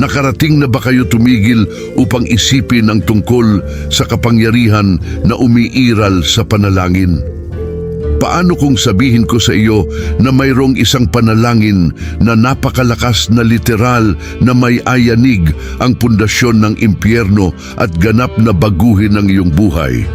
Nakarating na ba kayo tumigil upang isipin ang tungkol sa kapangyarihan na umiiral sa panalangin? Paano kung sabihin ko sa iyo na mayroong isang panalangin na napakalakas na literal na may ayanig ang pundasyon ng impyerno at ganap na baguhin ang iyong buhay?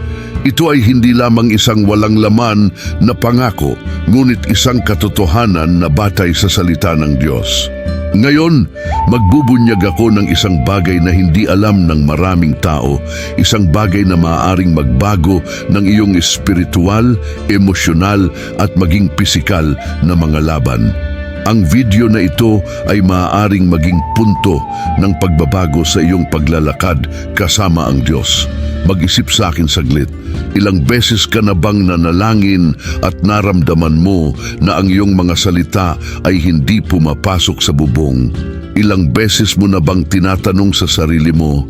Ito ay hindi lamang isang walang laman na pangako, ngunit isang katotohanan na batay sa salita ng Diyos. Ngayon, magbubunyag ako ng isang bagay na hindi alam ng maraming tao, isang bagay na maaaring magbago ng iyong espiritual, emosyonal at maging pisikal na mga laban. Ang video na ito ay maaaring maging punto ng pagbabago sa iyong paglalakad kasama ang Diyos. Mag-isip sa akin saglit. Ilang beses ka na bang nanalangin at naramdaman mo na ang iyong mga salita ay hindi pumapasok sa bubong? Ilang beses mo na bang tinatanong sa sarili mo,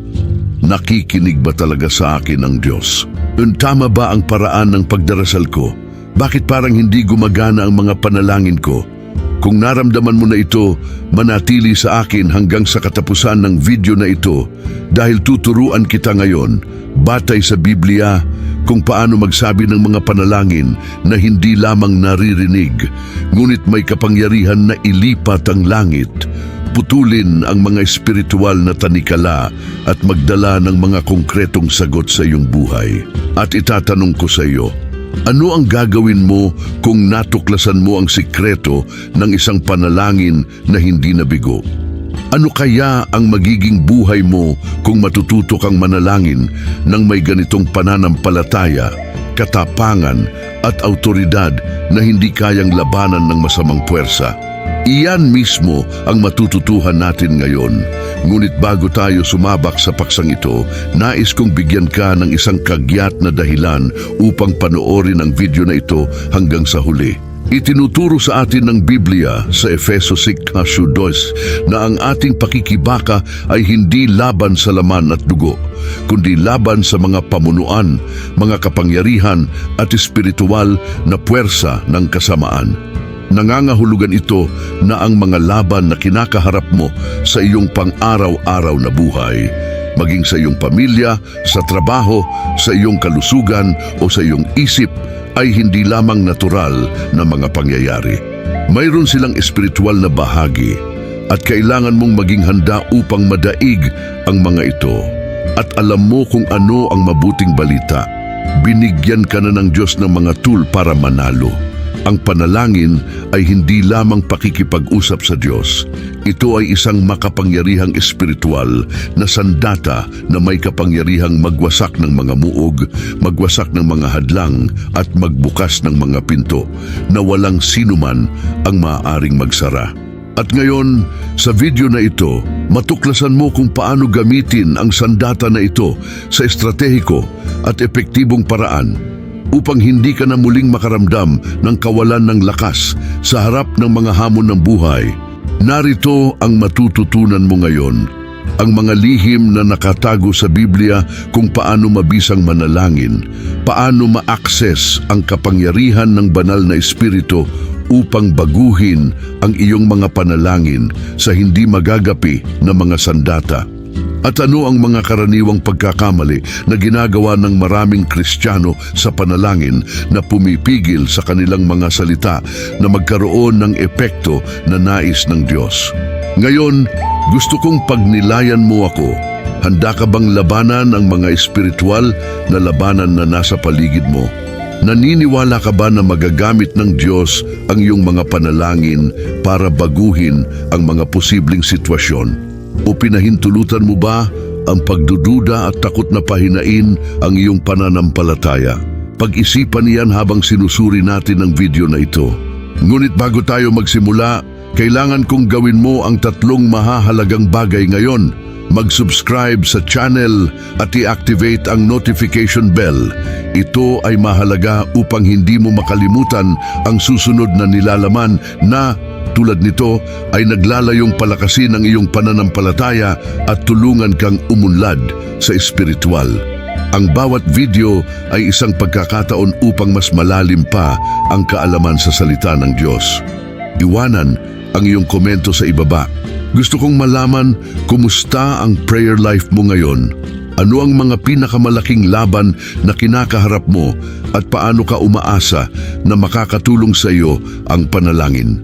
nakikinig ba talaga sa akin ang Diyos? Un tama ba ang paraan ng pagdarasal ko? Bakit parang hindi gumagana ang mga panalangin ko? Kung naramdaman mo na ito, manatili sa akin hanggang sa katapusan ng video na ito dahil tuturuan kita ngayon, batay sa Biblia, kung paano magsabi ng mga panalangin na hindi lamang naririnig, ngunit may kapangyarihan na ilipat ang langit, putulin ang mga espiritual na tanikala at magdala ng mga konkretong sagot sa iyong buhay. At itatanong ko sa iyo, ano ang gagawin mo kung natuklasan mo ang sikreto ng isang panalangin na hindi nabigo? Ano kaya ang magiging buhay mo kung matututo kang manalangin ng may ganitong pananampalataya, katapangan at autoridad na hindi kayang labanan ng masamang puwersa? Iyan mismo ang matututuhan natin ngayon. Ngunit bago tayo sumabak sa paksang ito, nais kong bigyan ka ng isang kagyat na dahilan upang panoorin ang video na ito hanggang sa huli. Itinuturo sa atin ng Biblia sa Efeso 6.2 na ang ating pakikibaka ay hindi laban sa laman at dugo, kundi laban sa mga pamunuan, mga kapangyarihan at espiritual na puwersa ng kasamaan. Nangangahulugan ito na ang mga laban na kinakaharap mo sa iyong pang-araw-araw na buhay, maging sa iyong pamilya, sa trabaho, sa iyong kalusugan o sa iyong isip ay hindi lamang natural na mga pangyayari. Mayroon silang espiritual na bahagi at kailangan mong maging handa upang madaig ang mga ito. At alam mo kung ano ang mabuting balita. Binigyan ka na ng Diyos ng mga tool para manalo. Ang panalangin ay hindi lamang pakikipag-usap sa Diyos. Ito ay isang makapangyarihang espiritual na sandata na may kapangyarihang magwasak ng mga muog, magwasak ng mga hadlang at magbukas ng mga pinto na walang sinuman ang maaaring magsara. At ngayon, sa video na ito, matuklasan mo kung paano gamitin ang sandata na ito sa estratehiko at epektibong paraan upang hindi ka na muling makaramdam ng kawalan ng lakas sa harap ng mga hamon ng buhay. Narito ang matututunan mo ngayon, ang mga lihim na nakatago sa Biblia kung paano mabisang manalangin, paano ma-access ang kapangyarihan ng banal na espiritu upang baguhin ang iyong mga panalangin sa hindi magagapi na mga sandata. At ano ang mga karaniwang pagkakamali na ginagawa ng maraming Kristiyano sa panalangin na pumipigil sa kanilang mga salita na magkaroon ng epekto na nais ng Diyos? Ngayon, gusto kong pagnilayan mo ako. Handa ka bang labanan ang mga espiritual na labanan na nasa paligid mo? Naniniwala ka ba na magagamit ng Diyos ang iyong mga panalangin para baguhin ang mga posibleng sitwasyon? O pinahintulutan mo ba ang pagdududa at takot na pahinain ang iyong pananampalataya? Pag-isipan niyan habang sinusuri natin ang video na ito. Ngunit bago tayo magsimula, kailangan kong gawin mo ang tatlong mahahalagang bagay ngayon. Mag-subscribe sa channel at i-activate ang notification bell. Ito ay mahalaga upang hindi mo makalimutan ang susunod na nilalaman na tulad nito ay naglalayong palakasin ang iyong pananampalataya at tulungan kang umunlad sa espiritual. Ang bawat video ay isang pagkakataon upang mas malalim pa ang kaalaman sa salita ng Diyos. Iwanan ang iyong komento sa ibaba. Gusto kong malaman kumusta ang prayer life mo ngayon. Ano ang mga pinakamalaking laban na kinakaharap mo at paano ka umaasa na makakatulong sa iyo ang panalangin?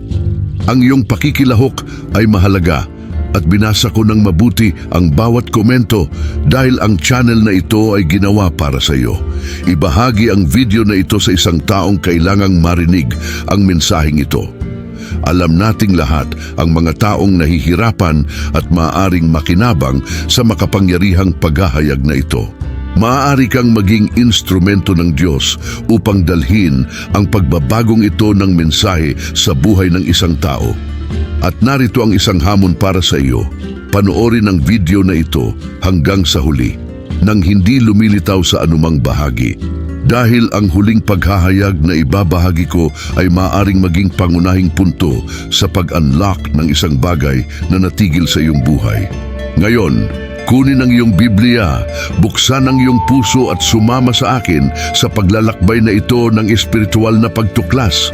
Ang iyong pakikilahok ay mahalaga at binasa ko ng mabuti ang bawat komento dahil ang channel na ito ay ginawa para sa iyo. Ibahagi ang video na ito sa isang taong kailangang marinig ang mensaheng ito. Alam nating lahat ang mga taong nahihirapan at maaring makinabang sa makapangyarihang paghahayag na ito. Maaari kang maging instrumento ng Diyos upang dalhin ang pagbabagong ito ng mensahe sa buhay ng isang tao. At narito ang isang hamon para sa iyo. Panoorin ang video na ito hanggang sa huli nang hindi lumilitaw sa anumang bahagi. Dahil ang huling paghahayag na ibabahagi ko ay maaring maging pangunahing punto sa pag-unlock ng isang bagay na natigil sa iyong buhay. Ngayon, kunin ang iyong Biblia, buksan ang iyong puso at sumama sa akin sa paglalakbay na ito ng espiritual na pagtuklas.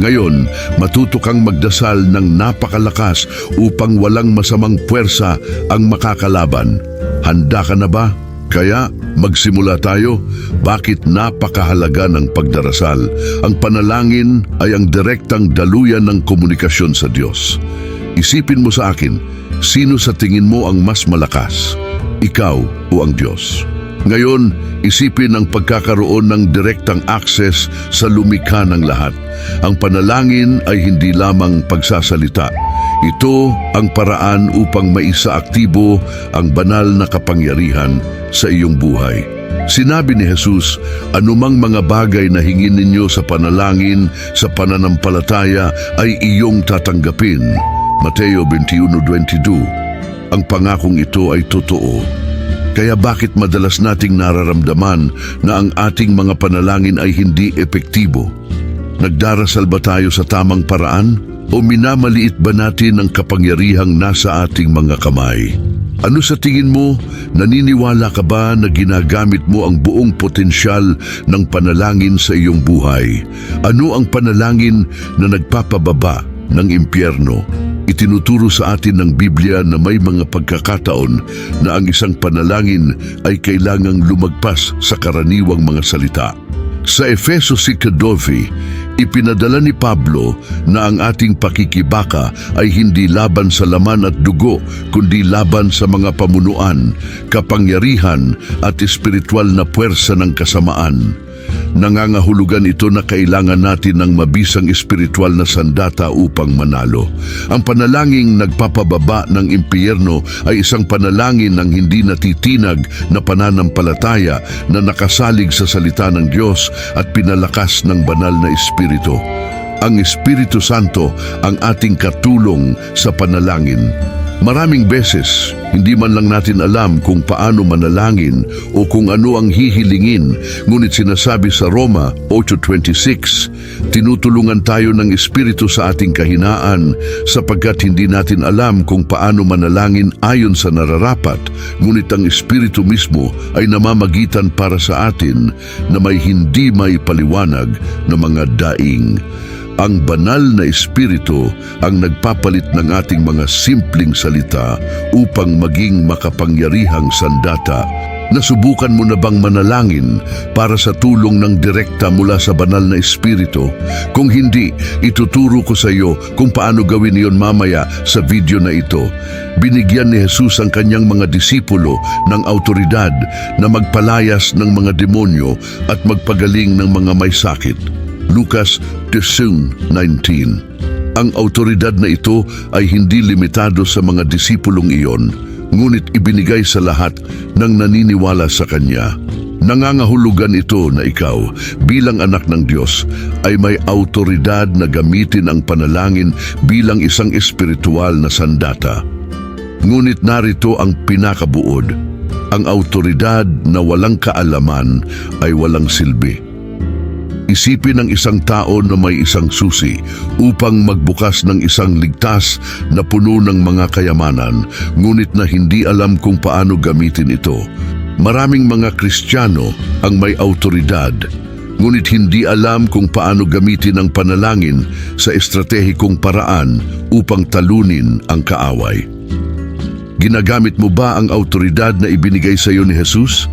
Ngayon, matuto kang magdasal ng napakalakas upang walang masamang puwersa ang makakalaban. Handa ka na ba? Kaya magsimula tayo. Bakit napakahalaga ng pagdarasal? Ang panalangin ay ang direktang daluyan ng komunikasyon sa Diyos. Isipin mo sa akin, sino sa tingin mo ang mas malakas? Ikaw o ang Diyos? Ngayon, isipin ang pagkakaroon ng direktang access sa lumikha ng lahat. Ang panalangin ay hindi lamang pagsasalita. Ito ang paraan upang maisaaktibo ang banal na kapangyarihan sa iyong buhay. Sinabi ni Jesus, anumang mga bagay na hingin ninyo sa panalangin, sa pananampalataya ay iyong tatanggapin. Mateo 21.22 Ang pangakong ito ay totoo. Kaya bakit madalas nating nararamdaman na ang ating mga panalangin ay hindi epektibo? Nagdarasal ba tayo sa tamang paraan? O minamaliit ba natin ang kapangyarihang nasa ating mga kamay? Ano sa tingin mo, naniniwala ka ba na ginagamit mo ang buong potensyal ng panalangin sa iyong buhay? Ano ang panalangin na nagpapababa ng impyerno? Itinuturo sa atin ng Biblia na may mga pagkakataon na ang isang panalangin ay kailangang lumagpas sa karaniwang mga salita. Sa Efeso 6.12, ipinadala ni Pablo na ang ating pakikibaka ay hindi laban sa laman at dugo, kundi laban sa mga pamunuan, kapangyarihan at espiritual na puwersa ng kasamaan. Nangangahulugan ito na kailangan natin ng mabisang espiritual na sandata upang manalo. Ang panalangin nagpapababa ng impyerno ay isang panalangin ng hindi natitinag na pananampalataya na nakasalig sa salita ng Diyos at pinalakas ng banal na espiritu. Ang Espiritu Santo ang ating katulong sa panalangin. Maraming beses, hindi man lang natin alam kung paano manalangin o kung ano ang hihilingin, ngunit sinasabi sa Roma 8.26, tinutulungan tayo ng Espiritu sa ating kahinaan sapagkat hindi natin alam kung paano manalangin ayon sa nararapat, ngunit ang Espiritu mismo ay namamagitan para sa atin na may hindi may paliwanag na mga daing. Ang banal na espiritu ang nagpapalit ng ating mga simpleng salita upang maging makapangyarihang sandata. Nasubukan mo na bang manalangin para sa tulong ng direkta mula sa banal na espiritu? Kung hindi, ituturo ko sa iyo kung paano gawin iyon mamaya sa video na ito. Binigyan ni Jesus ang kanyang mga disipulo ng autoridad na magpalayas ng mga demonyo at magpagaling ng mga may sakit. Lucas 10.19 Ang autoridad na ito ay hindi limitado sa mga disipulong iyon, ngunit ibinigay sa lahat ng naniniwala sa Kanya. Nangangahulugan ito na ikaw bilang anak ng Diyos ay may autoridad na gamitin ang panalangin bilang isang espiritual na sandata. Ngunit narito ang pinakabuod. Ang autoridad na walang kaalaman ay walang silbi. Isipin ng isang tao na may isang susi upang magbukas ng isang ligtas na puno ng mga kayamanan, ngunit na hindi alam kung paano gamitin ito. Maraming mga Kristiyano ang may autoridad. ngunit hindi alam kung paano gamitin ang panalangin sa estratehikong paraan upang talunin ang kaaway. Ginagamit mo ba ang autoridad na ibinigay sa iyo ni Jesus?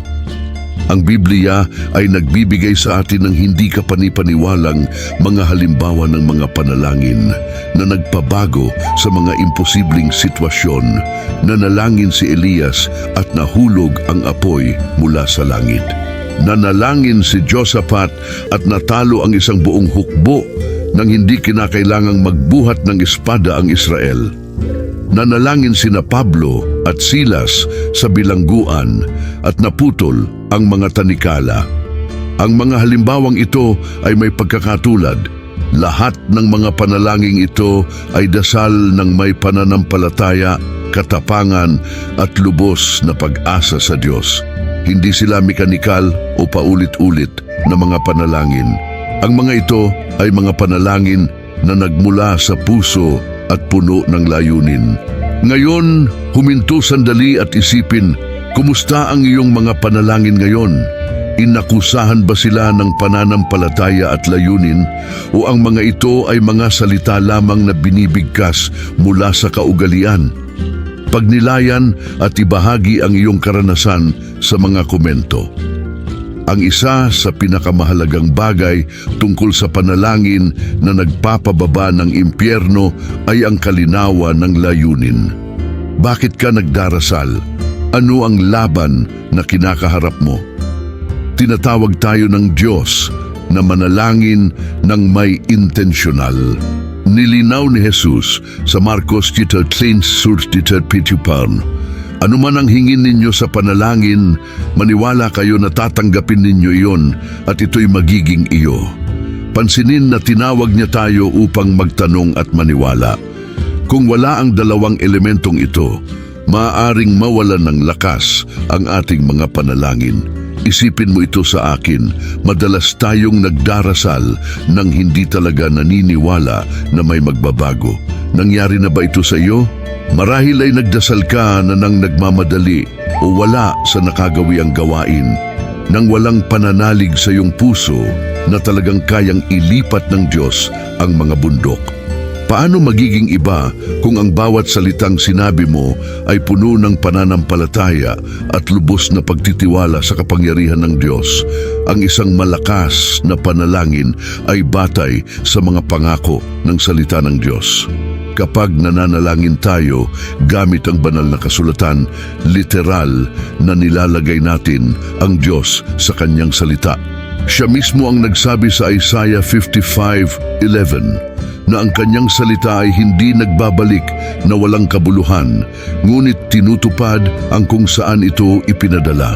Ang Biblia ay nagbibigay sa atin ng hindi kapanipaniwalang mga halimbawa ng mga panalangin na nagpabago sa mga imposibleng sitwasyon. Nanalangin si Elias at nahulog ang apoy mula sa langit. Nanalangin si Josaphat at natalo ang isang buong hukbo nang hindi kinakailangang magbuhat ng espada ang Israel. Nanalangin sina Pablo at Silas sa bilangguan at naputol ang mga tanikala. Ang mga halimbawang ito ay may pagkakatulad. Lahat ng mga panalangin ito ay dasal ng may pananampalataya, katapangan at lubos na pag-asa sa Diyos. Hindi sila mekanikal o paulit-ulit na mga panalangin. Ang mga ito ay mga panalangin na nagmula sa puso at puno ng layunin. Ngayon, huminto sandali at isipin, kumusta ang iyong mga panalangin ngayon? Inakusahan ba sila ng pananampalataya at layunin o ang mga ito ay mga salita lamang na binibigkas mula sa kaugalian? Pagnilayan at ibahagi ang iyong karanasan sa mga komento. Ang isa sa pinakamahalagang bagay tungkol sa panalangin na nagpapababa ng impyerno ay ang kalinawa ng layunin. Bakit ka nagdarasal? Ano ang laban na kinakaharap mo? Tinatawag tayo ng Diyos na manalangin ng may intensyonal. Nilinaw ni Jesus sa Marcos 13 sur 13 pituparn. Ano man ang hingin ninyo sa panalangin, maniwala kayo na tatanggapin ninyo iyon at ito'y magiging iyo. Pansinin na tinawag niya tayo upang magtanong at maniwala. Kung wala ang dalawang elementong ito, maaaring mawalan ng lakas ang ating mga panalangin. Isipin mo ito sa akin, madalas tayong nagdarasal nang hindi talaga naniniwala na may magbabago. Nangyari na ba ito sa iyo? Marahil ay nagdasal ka na nang nagmamadali o wala sa nakagawiang gawain, nang walang pananalig sa iyong puso na talagang kayang ilipat ng Diyos ang mga bundok. Paano magiging iba kung ang bawat salitang sinabi mo ay puno ng pananampalataya at lubos na pagtitiwala sa kapangyarihan ng Diyos? Ang isang malakas na panalangin ay batay sa mga pangako ng salita ng Diyos. Kapag nananalangin tayo gamit ang banal na kasulatan, literal na nilalagay natin ang Diyos sa kanyang salita. Siya mismo ang nagsabi sa Isaiah 55:11 na ang kanyang salita ay hindi nagbabalik na walang kabuluhan, ngunit tinutupad ang kung saan ito ipinadala.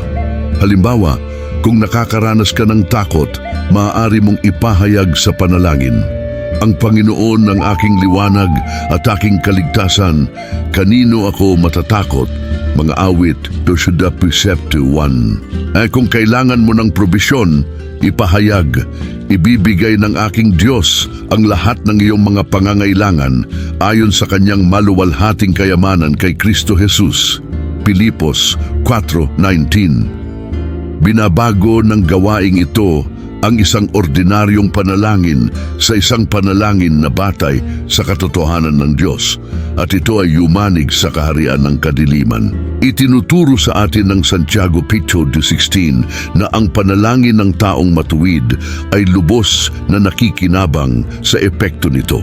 Halimbawa, kung nakakaranas ka ng takot, maaari mong ipahayag sa panalangin. Ang Panginoon ng aking liwanag at aking kaligtasan, kanino ako matatakot? Mga awit, Doshuda Precepto 1. Eh kung kailangan mo ng probisyon, ipahayag, ibibigay ng aking Diyos ang lahat ng iyong mga pangangailangan ayon sa kanyang maluwalhating kayamanan kay Kristo Jesus. Pilipos 4.19 Binabago ng gawaing ito ang isang ordinaryong panalangin sa isang panalangin na batay sa katotohanan ng Diyos at ito ay yumanig sa kaharian ng kadiliman. Itinuturo sa atin ng Santiago 5.16 na ang panalangin ng taong matuwid ay lubos na nakikinabang sa epekto nito.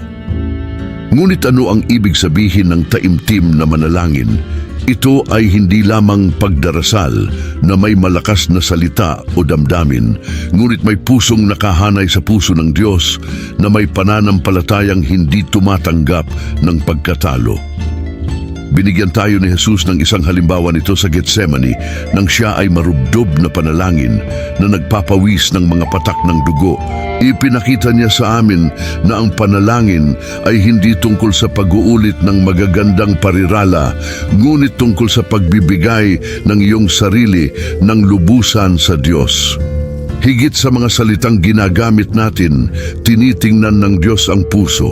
Ngunit ano ang ibig sabihin ng taimtim na manalangin? Ito ay hindi lamang pagdarasal na may malakas na salita o damdamin, ngunit may pusong nakahanay sa puso ng Diyos na may pananampalatayang hindi tumatanggap ng pagkatalo. Binigyan tayo ni Jesus ng isang halimbawa nito sa Getsemani nang siya ay marubdob na panalangin na nagpapawis ng mga patak ng dugo. Ipinakita niya sa amin na ang panalangin ay hindi tungkol sa pag-uulit ng magagandang parirala, ngunit tungkol sa pagbibigay ng iyong sarili ng lubusan sa Diyos. Higit sa mga salitang ginagamit natin, tinitingnan ng Diyos ang puso.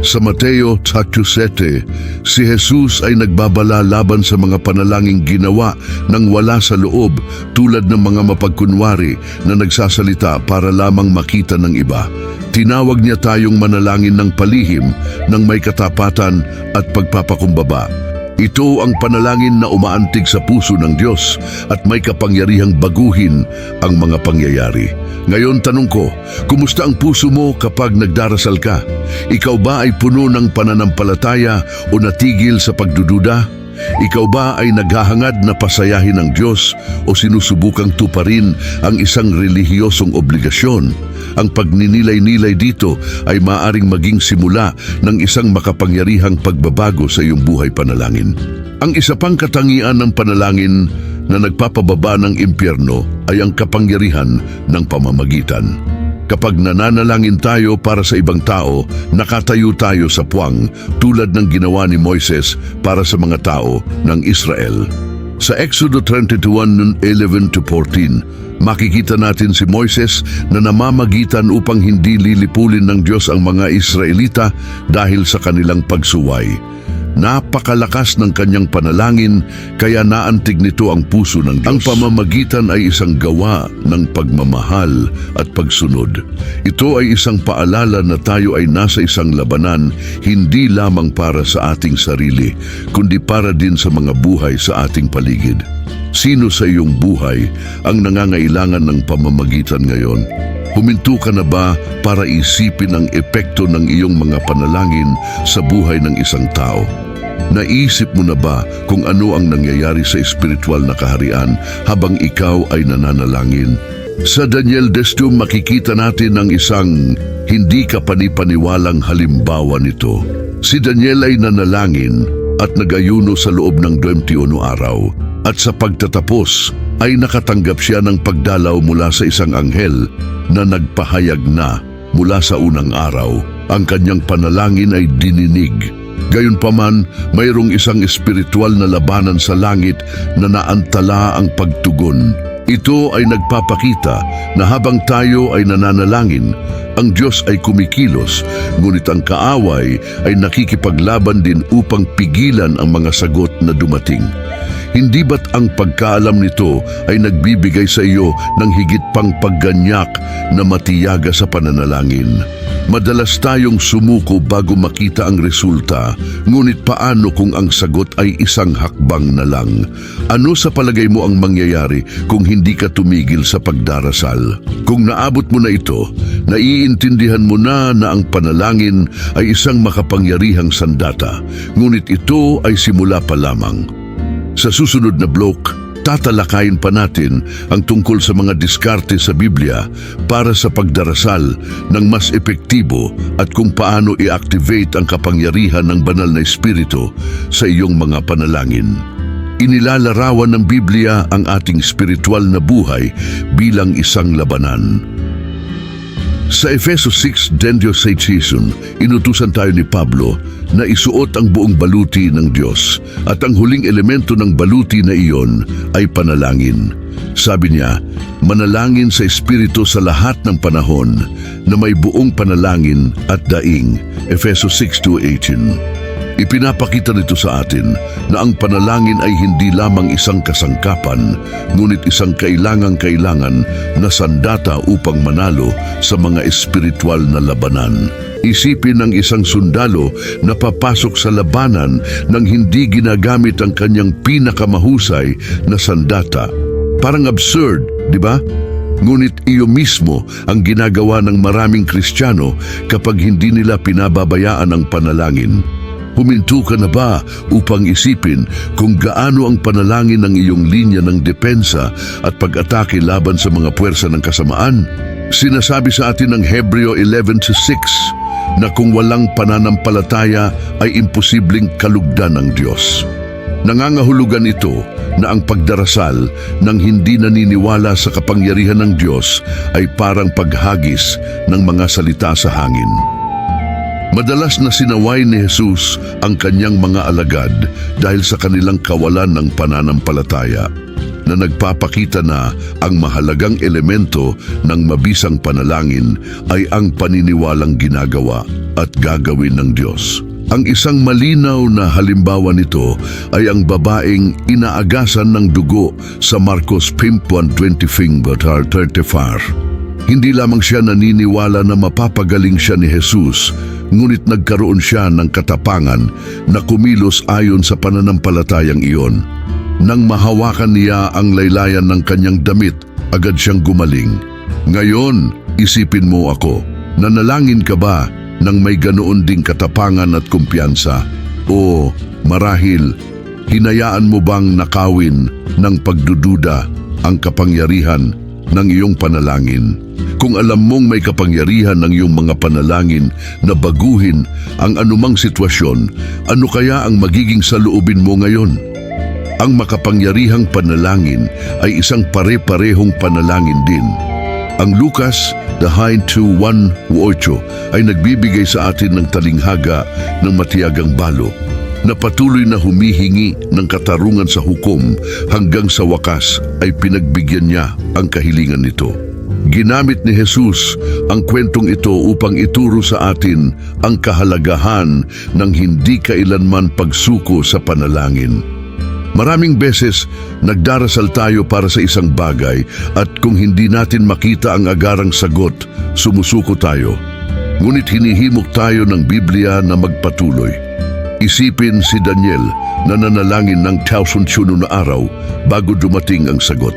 Sa Mateo chapter 7, si Jesus ay nagbabala laban sa mga panalangin ginawa ng wala sa loob tulad ng mga mapagkunwari na nagsasalita para lamang makita ng iba. Tinawag niya tayong manalangin ng palihim ng may katapatan at pagpapakumbaba. Ito ang panalangin na umaantig sa puso ng Diyos at may kapangyarihang baguhin ang mga pangyayari. Ngayon tanong ko, kumusta ang puso mo kapag nagdarasal ka? Ikaw ba ay puno ng pananampalataya o natigil sa pagdududa? Ikaw ba ay naghahangad na pasayahin ng Diyos o sinusubukang tuparin ang isang relihiyosong obligasyon? Ang pagninilay-nilay dito ay maaring maging simula ng isang makapangyarihang pagbabago sa iyong buhay panalangin. Ang isa pang katangian ng panalangin na nagpapababa ng impyerno ay ang kapangyarihan ng pamamagitan. Kapag nananalangin tayo para sa ibang tao, nakatayo tayo sa puwang tulad ng ginawa ni Moises para sa mga tao ng Israel. Sa Exodo 21:11 to 14, makikita natin si Moises na namamagitan upang hindi lilipulin ng Diyos ang mga Israelita dahil sa kanilang pagsuway. Napakalakas ng kanyang panalangin kaya naantig nito ang puso ng Diyos. Ang pamamagitan ay isang gawa ng pagmamahal at pagsunod. Ito ay isang paalala na tayo ay nasa isang labanan hindi lamang para sa ating sarili, kundi para din sa mga buhay sa ating paligid. Sino sa iyong buhay ang nangangailangan ng pamamagitan ngayon? Huminto ka na ba para isipin ang epekto ng iyong mga panalangin sa buhay ng isang tao? Naisip mo na ba kung ano ang nangyayari sa espiritual na kaharian habang ikaw ay nananalangin? Sa Daniel Destu makikita natin ang isang hindi ka panipaniwalang halimbawa nito. Si Daniel ay nanalangin at nagayuno sa loob ng 21 araw at sa pagtatapos ay nakatanggap siya ng pagdalaw mula sa isang anghel na nagpahayag na mula sa unang araw ang kanyang panalangin ay dininig Gayunpaman, mayroong isang espiritual na labanan sa langit na naantala ang pagtugon. Ito ay nagpapakita na habang tayo ay nananalangin, ang Diyos ay kumikilos, ngunit ang kaaway ay nakikipaglaban din upang pigilan ang mga sagot na dumating. Hindi ba't ang pagkaalam nito ay nagbibigay sa iyo ng higit pang pagganyak na matiyaga sa pananalangin? Madalas tayong sumuko bago makita ang resulta, ngunit paano kung ang sagot ay isang hakbang na lang? Ano sa palagay mo ang mangyayari kung hindi ka tumigil sa pagdarasal? Kung naabot mo na ito, naiintindihan mo na na ang panalangin ay isang makapangyarihang sandata, ngunit ito ay simula pa lamang. Sa susunod na blok, tatalakayin pa natin ang tungkol sa mga diskarte sa Biblia para sa pagdarasal ng mas epektibo at kung paano i-activate ang kapangyarihan ng banal na espiritu sa iyong mga panalangin. Inilalarawan ng Biblia ang ating spiritual na buhay bilang isang labanan. Sa Efeso 6, Dendio Season, inutusan tayo ni Pablo na isuot ang buong baluti ng Diyos at ang huling elemento ng baluti na iyon ay panalangin. Sabi niya, manalangin sa Espiritu sa lahat ng panahon na may buong panalangin at daing. Efeso 6.2.18 Ipinapakita nito sa atin na ang panalangin ay hindi lamang isang kasangkapan, ngunit isang kailangang-kailangan na sandata upang manalo sa mga espiritual na labanan. Isipin ng isang sundalo na papasok sa labanan nang hindi ginagamit ang kanyang pinakamahusay na sandata. Parang absurd, di ba? Ngunit iyo mismo ang ginagawa ng maraming Kristiyano kapag hindi nila pinababayaan ang panalangin. Huminto ka na ba upang isipin kung gaano ang panalangin ng iyong linya ng depensa at pag-atake laban sa mga puwersa ng kasamaan? Sinasabi sa atin ng Hebreo 11.6 na kung walang pananampalataya ay imposibleng kalugdan ng Diyos. Nangangahulugan ito na ang pagdarasal ng hindi naniniwala sa kapangyarihan ng Diyos ay parang paghagis ng mga salita sa hangin. Madalas na sinaway ni Jesus ang kanyang mga alagad dahil sa kanilang kawalan ng pananampalataya. na nagpapakita na ang mahalagang elemento ng mabisang panalangin ay ang paniniwalang ginagawa at gagawin ng Diyos. Ang isang malinaw na halimbawa nito ay ang babaeng inaagasan ng dugo sa Marcos 5.25 Hindi lamang siya naniniwala na mapapagaling siya ni Jesus, ngunit nagkaroon siya ng katapangan na kumilos ayon sa pananampalatayang iyon. Nang mahawakan niya ang laylayan ng kanyang damit, agad siyang gumaling. Ngayon, isipin mo ako, nanalangin ka ba nang may ganoon ding katapangan at kumpiyansa? O marahil, hinayaan mo bang nakawin ng pagdududa ang kapangyarihan ng iyong panalangin? Kung alam mong may kapangyarihan ng iyong mga panalangin na baguhin ang anumang sitwasyon, ano kaya ang magiging saloobin mo ngayon? Ang makapangyarihang panalangin ay isang pare-parehong panalangin din. Ang Lucas Dahain 2.1.8 ay nagbibigay sa atin ng talinghaga ng matiyagang balo na patuloy na humihingi ng katarungan sa hukom hanggang sa wakas ay pinagbigyan niya ang kahilingan nito. Ginamit ni Jesus ang kwentong ito upang ituro sa atin ang kahalagahan ng hindi kailanman pagsuko sa panalangin. Maraming beses nagdarasal tayo para sa isang bagay at kung hindi natin makita ang agarang sagot, sumusuko tayo. Ngunit hinihimok tayo ng Biblia na magpatuloy. Isipin si Daniel na nanalangin ng thousand na araw bago dumating ang sagot.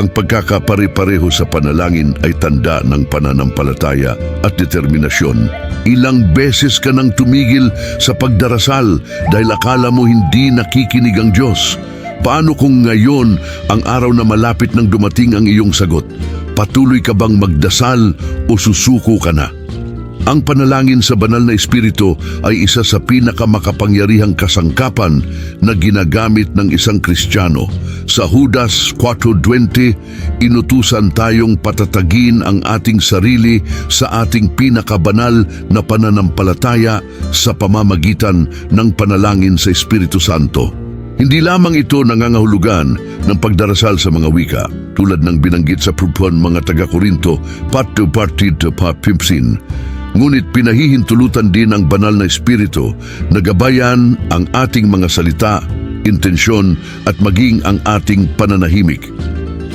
Ang pagkakapare-pareho sa panalangin ay tanda ng pananampalataya at determinasyon. Ilang beses ka nang tumigil sa pagdarasal dahil akala mo hindi nakikinig ang Diyos. Paano kung ngayon ang araw na malapit nang dumating ang iyong sagot? Patuloy ka bang magdasal o susuko ka na? Ang panalangin sa banal na espiritu ay isa sa pinakamakapangyarihang kasangkapan na ginagamit ng isang Kristiyano. Sa Judas 4.20, inutusan tayong patatagin ang ating sarili sa ating pinakabanal na pananampalataya sa pamamagitan ng panalangin sa Espiritu Santo. Hindi lamang ito nangangahulugan ng pagdarasal sa mga wika tulad ng binanggit sa prupuan mga taga-Korinto, part 2, part 3 to part 15. Ngunit pinahihintulutan din ang banal na espiritu na gabayan ang ating mga salita, intensyon at maging ang ating pananahimik.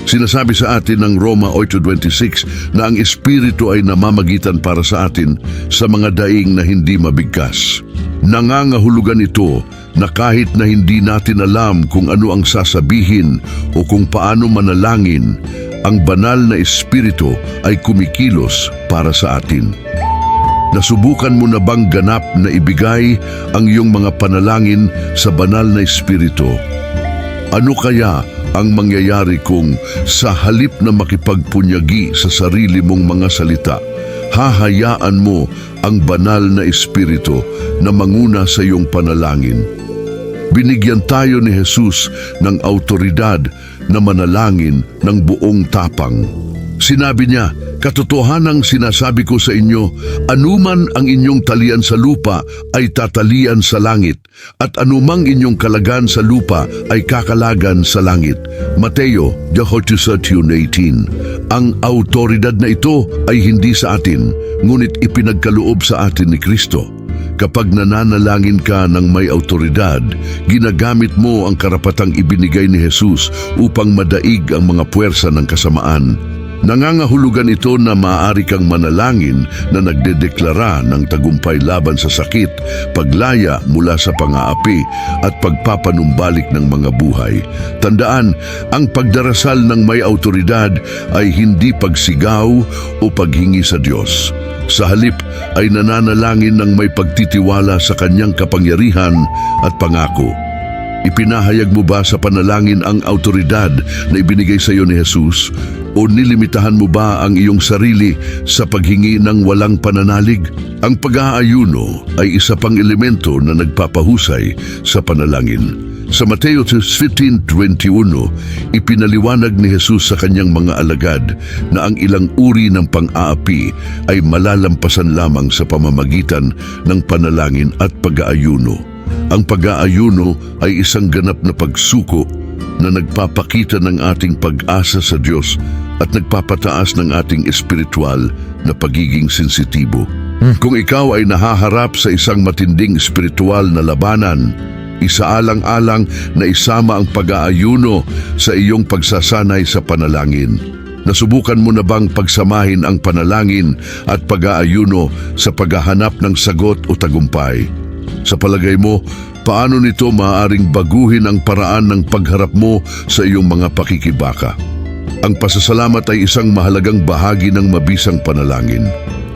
Sinasabi sa atin ng Roma 8.26 na ang Espiritu ay namamagitan para sa atin sa mga daing na hindi mabigkas. Nangangahulugan ito na kahit na hindi natin alam kung ano ang sasabihin o kung paano manalangin, ang banal na Espiritu ay kumikilos para sa atin. Nasubukan mo na bang ganap na ibigay ang iyong mga panalangin sa banal na espiritu? Ano kaya ang mangyayari kung sa halip na makipagpunyagi sa sarili mong mga salita, hahayaan mo ang banal na espiritu na manguna sa iyong panalangin? Binigyan tayo ni Jesus ng autoridad na manalangin ng buong tapang. Sinabi niya, Katotohanang sinasabi ko sa inyo, anuman ang inyong talian sa lupa ay tatalian sa langit, at anumang inyong kalagan sa lupa ay kakalagan sa langit. Mateo 18 Ang autoridad na ito ay hindi sa atin, ngunit ipinagkaloob sa atin ni Kristo. Kapag nananalangin ka ng may autoridad, ginagamit mo ang karapatang ibinigay ni Jesus upang madaig ang mga puwersa ng kasamaan. Nangangahulugan ito na maaari kang manalangin na nagdedeklara ng tagumpay laban sa sakit, paglaya mula sa pangaapi at pagpapanumbalik ng mga buhay. Tandaan, ang pagdarasal ng may autoridad ay hindi pagsigaw o paghingi sa Diyos. Sa halip ay nananalangin ng may pagtitiwala sa kanyang kapangyarihan at pangako. Ipinahayag mo ba sa panalangin ang autoridad na ibinigay sa iyo ni Jesus? O nilimitahan mo ba ang iyong sarili sa paghingi ng walang pananalig? Ang pag-aayuno ay isa pang elemento na nagpapahusay sa panalangin. Sa Mateo 15.21, ipinaliwanag ni Jesus sa kanyang mga alagad na ang ilang uri ng pang-aapi ay malalampasan lamang sa pamamagitan ng panalangin at pag-aayuno. Ang pag-aayuno ay isang ganap na pagsuko na nagpapakita ng ating pag-asa sa Diyos at nagpapataas ng ating espiritual na pagiging sensitibo. Kung ikaw ay nahaharap sa isang matinding espiritual na labanan, isaalang-alang na isama ang pag-aayuno sa iyong pagsasanay sa panalangin. Nasubukan mo na bang pagsamahin ang panalangin at pag-aayuno sa paghahanap ng sagot o tagumpay? Sa palagay mo, paano nito maaaring baguhin ang paraan ng pagharap mo sa iyong mga pakikibaka? Ang pasasalamat ay isang mahalagang bahagi ng mabisang panalangin.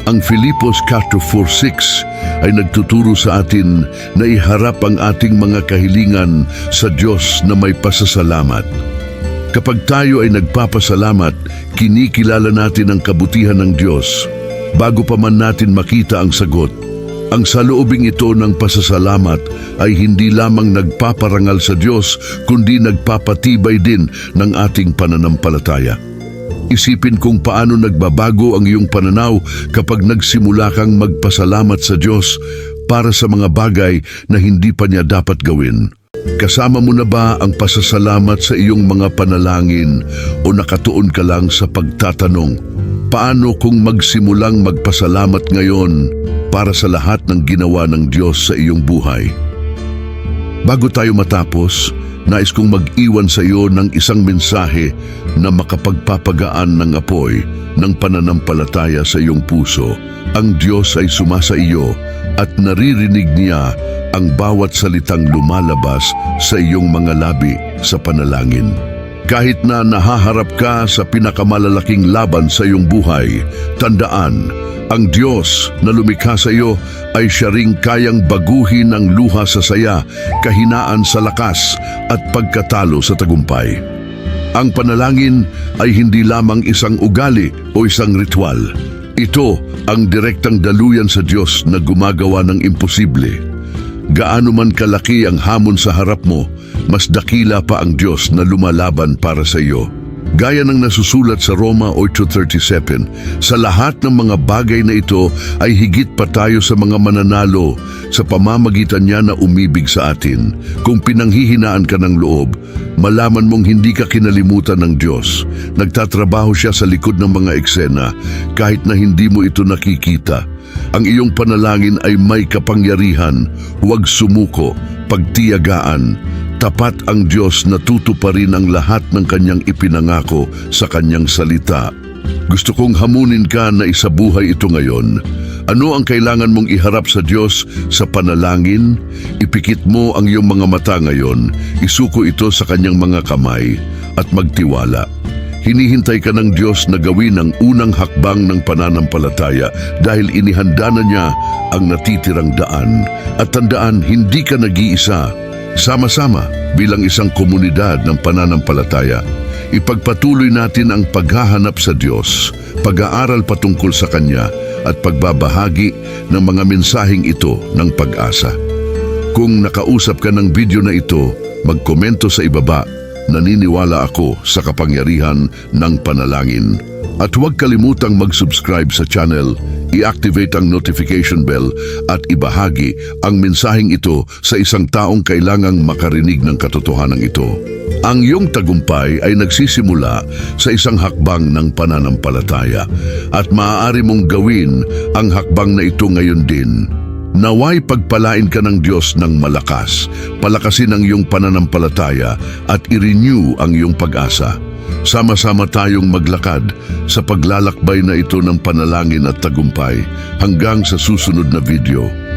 Ang Filipos 4.4.6 ay nagtuturo sa atin na iharap ang ating mga kahilingan sa Diyos na may pasasalamat. Kapag tayo ay nagpapasalamat, kinikilala natin ang kabutihan ng Diyos bago pa man natin makita ang sagot. Ang saloobing ito ng pasasalamat ay hindi lamang nagpaparangal sa Diyos kundi nagpapatibay din ng ating pananampalataya. Isipin kung paano nagbabago ang iyong pananaw kapag nagsimula kang magpasalamat sa Diyos para sa mga bagay na hindi pa niya dapat gawin. Kasama mo na ba ang pasasalamat sa iyong mga panalangin o nakatuon ka lang sa pagtatanong, paano kung magsimulang magpasalamat ngayon para sa lahat ng ginawa ng Diyos sa iyong buhay? Bago tayo matapos, nais kong mag-iwan sa iyo ng isang mensahe na makapagpapagaan ng apoy ng pananampalataya sa iyong puso. Ang Diyos ay sumasa iyo at naririnig niya ang bawat salitang lumalabas sa iyong mga labi sa panalangin. Kahit na nahaharap ka sa pinakamalalaking laban sa iyong buhay, tandaan, ang Diyos na lumikha sa iyo ay siya ring kayang baguhin ang luha sa saya, kahinaan sa lakas at pagkatalo sa tagumpay. Ang panalangin ay hindi lamang isang ugali o isang ritual. Ito ang direktang daluyan sa Diyos na gumagawa ng imposible. Gaano man kalaki ang hamon sa harap mo, mas dakila pa ang Diyos na lumalaban para sa iyo. Gaya ng nasusulat sa Roma 8.37, sa lahat ng mga bagay na ito ay higit pa tayo sa mga mananalo sa pamamagitan niya na umibig sa atin. Kung pinanghihinaan ka ng loob, malaman mong hindi ka kinalimutan ng Diyos. Nagtatrabaho siya sa likod ng mga eksena kahit na hindi mo ito nakikita. Ang iyong panalangin ay may kapangyarihan, huwag sumuko, pagtiyagaan, Tapat ang Diyos na tutuparin ang lahat ng kanyang ipinangako sa kanyang salita. Gusto kong hamunin ka na isabuhay ito ngayon. Ano ang kailangan mong iharap sa Diyos sa panalangin? Ipikit mo ang iyong mga mata ngayon, isuko ito sa kanyang mga kamay at magtiwala. Hinihintay ka ng Diyos na gawin ang unang hakbang ng pananampalataya dahil inihanda na niya ang natitirang daan. At tandaan, hindi ka nag-iisa. Sama-sama bilang isang komunidad ng pananampalataya, ipagpatuloy natin ang paghahanap sa Diyos, pag-aaral patungkol sa Kanya at pagbabahagi ng mga mensaheng ito ng pag-asa. Kung nakausap ka ng video na ito, magkomento sa ibaba. Naniniwala ako sa kapangyarihan ng panalangin. At huwag kalimutang mag-subscribe sa channel, i-activate ang notification bell at ibahagi ang mensaheng ito sa isang taong kailangang makarinig ng katotohanan ito. Ang iyong tagumpay ay nagsisimula sa isang hakbang ng pananampalataya at maaari mong gawin ang hakbang na ito ngayon din. Naway pagpalain ka ng Diyos ng malakas, palakasin ang iyong pananampalataya at i-renew ang iyong pag-asa. Sama-sama tayong maglakad sa paglalakbay na ito ng panalangin at tagumpay hanggang sa susunod na video.